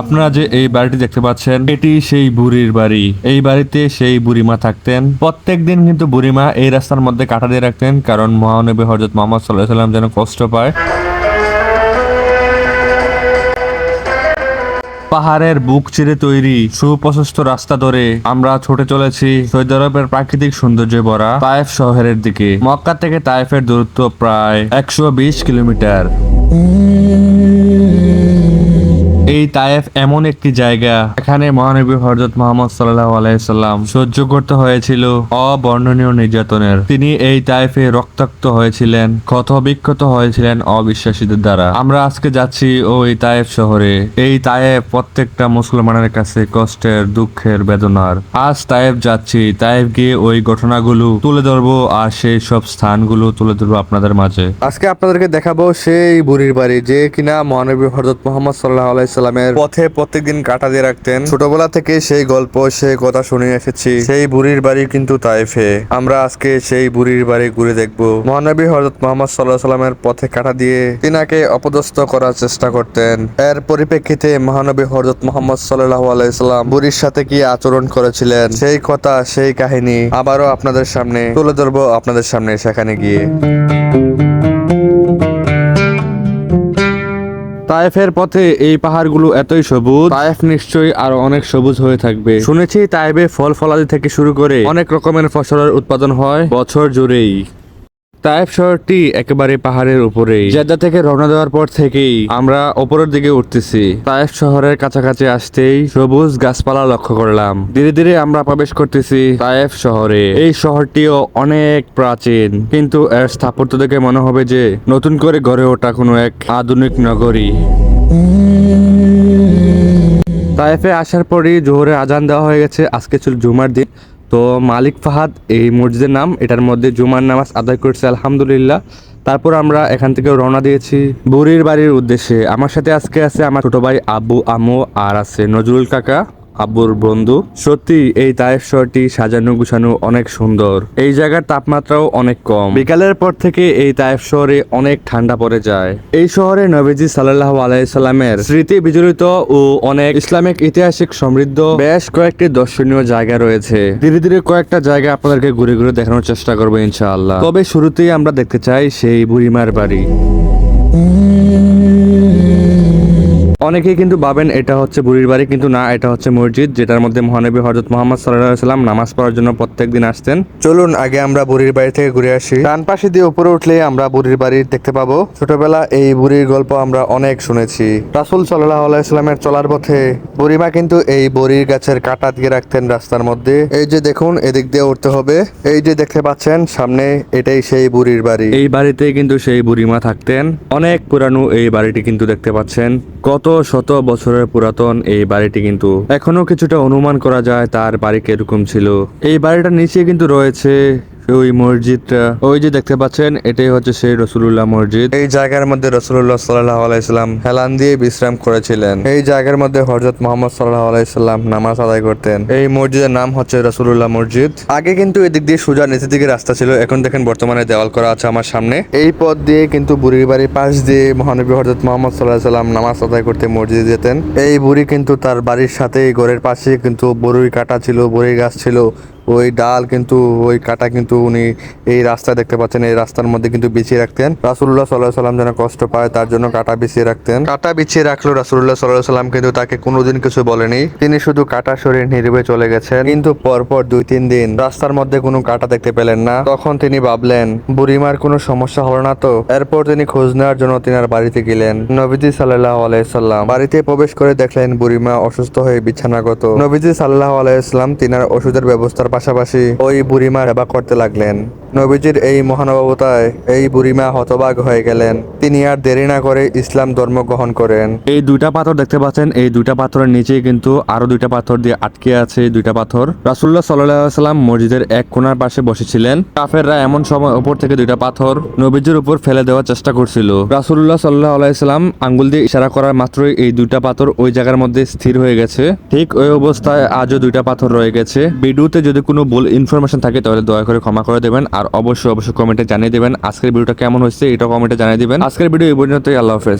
আপনারা যে এই বাড়িটি দেখতে পাচ্ছেন, এটি সেই বুড়ির বাড়ি। এই বাড়িতে সেই বুড়িমা থাকতেন। প্রত্যেক দিন কিন্তু বুড়িমা এই রাস্তার মধ্যে কাটা দিয়ে রাখতেন, কারণ মহানবী হজরত মোহাম্মদ সাল্লাহ সাল্লাম যেন কষ্ট পায়। পাহাড়ের বুক চিরে তৈরি, সুপ্রশস্ত রাস্তা ধরে আমরা ছুটে চলেছি সৌদি আরবের প্রাকৃতিক সৌন্দর্যে ভরা তায়েফ শহরের দিকে। মক্কা থেকে তায়েফের দূরত্ব প্রায় একশো বিশ কিলোমিটার। এই তায়েফ এমন একটি জায়গা এখানে মহানবী হজরত মোহাম্মদ সাল্লাহ আলাইসাল্লাম সহ্য করতে হয়েছিল অবর্ণনীয় নির্যাতনের। তিনি এই তায়েফে রক্তাক্ত হয়েছিলেন ক্ষত বিক্ষত হয়েছিলেন অবিশ্বাসীদের দ্বারা। আমরা আজকে যাচ্ছি ওই তায়েফ শহরে। এই তায়েফ প্রত্যেকটা মুসলমানের কাছে কষ্টের, দুঃখের, বেদনার। আজ তায়েফ যাচ্ছি, তায়েফ গিয়ে ওই ঘটনাগুলো তুলে ধরবো আর সেই সব স্থানগুলো তুলে ধরবো আপনাদের মাঝে। আজকে আপনাদেরকে দেখাবো সেই বুড়ির বাড়ি যে কিনা মহানবী হজরত মোহাম্মদ সাল্লাহ আলাইসাল্লামের পথে প্রত্যেকদিন কাটা দিয়ে রাখতেন। ছোটবেলা থেকে সেই গল্প সেই কথা শুনে এসেছি। সেই বুড়ির বাড়ি কিন্তু তাইফে। আমরা আজকে সেই বুড়ির বাড়ি ঘুরে দেখব। মহানবী হজরত মোহাম্মদ সাল্লাহ সাল্লামের পথে কাটা দিয়ে তিনাকে অপদস্থ করার চেষ্টা করতেন। এর পরিপ্রেক্ষিতে মহানবী হজরত মোহাম্মদ সাল্লাহ আলাইসাল্লাম বুড়ির সাথে কি আচরণ করেছিলেন? সেই কথা সেই কাহিনী আবারও আপনাদের সামনে তুলে ধরবো আপনাদের সামনে সেখানে গিয়ে। তায়েফের পথে এই পাহাড়গুলো এতই সবুজ, তায়েফ নিশ্চয়ই আরও অনেক সবুজ হয়ে থাকবে। শুনেছি তায়েবে ফল ফলাদি থেকে শুরু করে অনেক রকমের ফসলের উৎপাদন হয় বছর জুড়েই। তায়েফ শহরটি একেবারে পাহাড়ের উপরেই। জেদ্দা থেকে রওনা দেওয়ার পর থেকেই আমরা ওপরের দিকে উঠতেছি। তায়েফ শহরের কাছাকাছি আসতেই সবুজ গাছপালা লক্ষ্য করলাম। ধীরে ধীরে আমরা প্রবেশ করতেছি তায়েফ শহরে। এই শহরটিও অনেক প্রাচীন, কিন্তু এর স্থাপত্য দেখে মনে হবে যে নতুন করে গড়ে ওঠা কোনো এক আধুনিক নগরী। তায়েফে আসার পরই জোহরে আজান দেওয়া হয়ে গেছে। আজকে ছিল জুমার দিন। তো মালিক ফাহাদ, এই মসজিদের নাম, এটার মধ্যে জুমার নামাজ আদায় করছে, আলহামদুলিল্লাহ। তারপর আমরা এখান থেকে রওনা দিয়েছি বুড়ির বাড়ির উদ্দেশ্যে। আমার সাথে আজকে আছে আমার ছোটো ভাই আব্বু আমু, আর আছে নজরুল কাকা। আব্বুর বন্ধু। সত্যি, এই তায়েফ শহরটি সাজানো গুছানো অনেক সুন্দর। এই জায়গার তাপমাত্রাও অনেক কম। বিকালের পর থেকে এই তায়েফ শহরে অনেক ঠান্ডা পড়ে যায়। এই শহরে নবীজি সাল্লাহ আলাইসাল্লামের স্মৃতি বিজড়িত ও অনেক ইসলামিক ঐতিহাসিক সমৃদ্ধ বেশ কয়েকটি দর্শনীয় জায়গা রয়েছে। ধীরে ধীরে কয়েকটা জায়গা আপনাদেরকে ঘুরে ঘুরে দেখানোর চেষ্টা করব ইনশাআল্লাহ। তবে শুরুতেই আমরা দেখতে চাই সেই বুড়িমার বাড়ি। অনেকেই কিন্তু ভাবেন এটা হচ্ছে বুড়ির বাড়ি কিন্তু না এটা হচ্ছে মসজিদ যেটার মধ্যে মহানবী হজরত মোহাম্মদ সাল্লাহ সাল্লাম নামাজ পড়ার জন্য প্রত্যেক দিন আসতেন। চলুন আগে আমরা বুড়ির বাড়ি থেকে ঘুরে আসি। ডান পাশে দিয়ে উপরে উঠলে আমরা বুড়ির বাড়ি দেখতে পাবো। ছোটবেলা এই বুড়ির গল্প আমরা অনেক শুনেছি। রাসুল সাল্লাহ আলাইস্লামের চলার পথে বুড়িমা কিন্তু এই বড়ির গাছের কাটা দিয়ে রাখতেন রাস্তার মধ্যে। এই যে দেখুন এদিক দিয়ে উঠতে হবে। এই যে দেখতে পাচ্ছেন সামনে এটাই সেই বুড়ির বাড়ি। এই বাড়িতে কিন্তু সেই বুড়িমা থাকতেন। অনেক পুরানো এই বাড়িটি কিন্তু দেখতে পাচ্ছেন। কত শত বছরের পুরাতন এই বাড়িটি কিন্তু এখনও কিছুটা অনুমান করা যায় তার বাড়ি কীরকম ছিল। এই বাড়িটার নিচে কিন্তু রয়েছে ওই মসজিদটা। ওই যে দেখতে পাচ্ছেন, এটাই হচ্ছে সেই রসুল্লাহ মসজিদ। এই জায়গার মধ্যে রসুল্লাহ সাল্লাহ আলাইসাল্লাম হেলান দিয়ে বিশ্রাম করেছিলেন। এই জায়গার মধ্যে হজরত মোহাম্মদ সাল্লাহ আলাইসাল্লাম নামাজ আদায় করতেন। এই মসজিদের নাম হচ্ছে রসুল্লাহ মসজিদ। আগে কিন্তু এদিক দিয়ে সোজা নিচের দিকে রাস্তা ছিল, এখন দেখেন বর্তমানে দেওয়াল করা আছে আমার সামনে। এই পথ দিয়ে কিন্তু বুড়ির বাড়ির পাশ দিয়ে মহানবী হজরত মোহাম্মদ সাল্লাহ সাল্লাম নামাজ আদায় করতে মসজিদে যেতেন। এই বুড়ি কিন্তু তার বাড়ির সাথে ঘরের পাশে কিন্তু বড়ই কাটা ছিল, বরুই গাছ ছিল। ওই ডাল কিন্তু ওই কাটা কিন্তু উনি এই রাস্তা দেখতে পাচ্ছেন এই রাস্তার মধ্যে কিন্তু বিছিয়ে রাখতেন। রাসুল্লাহ সাল্লাহ সাল্লাম যেন কষ্ট পায় তার জন্য কাটা বিছিয়ে রাখতেন। কাটা বিছিয়ে রাখল রাসুল্লাহ সাল্লাহ সাল্লাম কিন্তু তাকে কোনোদিন কিছু বলেনি। তিনি শুধু কাটা শরীর নির্বে চলে গেছেন। কিন্তু পরপর দুই তিন দিন রাস্তার মধ্যে কোনো কাটা দেখতে পেলেন না। তখন তিনি ভাবলেন বুড়িমার কোনো সমস্যা হলো না তো? এরপর তিনি খোঁজ নেওয়ার জন্য তিনার বাড়িতে গেলেন। নবীজি সাল্লাহ আলাইসাল্লাম বাড়িতে প্রবেশ করে দেখলেন বুড়িমা অসুস্থ হয়ে বিছানাগত। নবীজি সাল্লাহ আলাইসাল্লাম তিনার ওষুধের ব্যবস্থার পাশাপাশি ওই বুড়িমার সেবা করতে লাগলেন। নবীজির এই মহানুভবতায় এই বুড়িমা হতবাগ হয়ে গেলেন। তিনি আর দেরি না করে ইসলাম ধর্ম গ্রহণ করেন। এই দুইটা পাথর দেখতে পাচ্ছেন, এই দুইটা পাথরের নিচেই কিন্তু আরও দুইটা পাথর দিয়ে আটকে আছে দুইটা পাথর। রাসুল্লাহ সাল্লাম মসজিদের এক কোনার পাশে বসেছিলেন। কাফেররা এমন সময় উপর থেকে দুইটা পাথর নবীজির উপর ফেলে দেওয়ার চেষ্টা করছিল। রাসুল্লাহ সাল্লাহ আলাইসাল্লাম আঙ্গুল দিয়ে ইশারা করার মাত্রই এই দুইটা পাথর ওই জায়গার মধ্যে স্থির হয়ে গেছে। ঠিক ওই অবস্থায় আজও দুইটা পাথর রয়ে গেছে। ভিডিওতে যদি কোনো ভুল ইনফরমেশন থাকে, তাহলে দয়া করে ক্ষমা করে দেবেন। আর অবশ্যই অবশ্যই কমেন্টে জানিয়ে দেবেন। আজকের ভিডিওটা কেমন হয়েছে, এটা কমেন্টে জানিয়ে দেবেন। আজকের ভিডিও এই পর্যন্তই, আল্লাহ হাফেজ।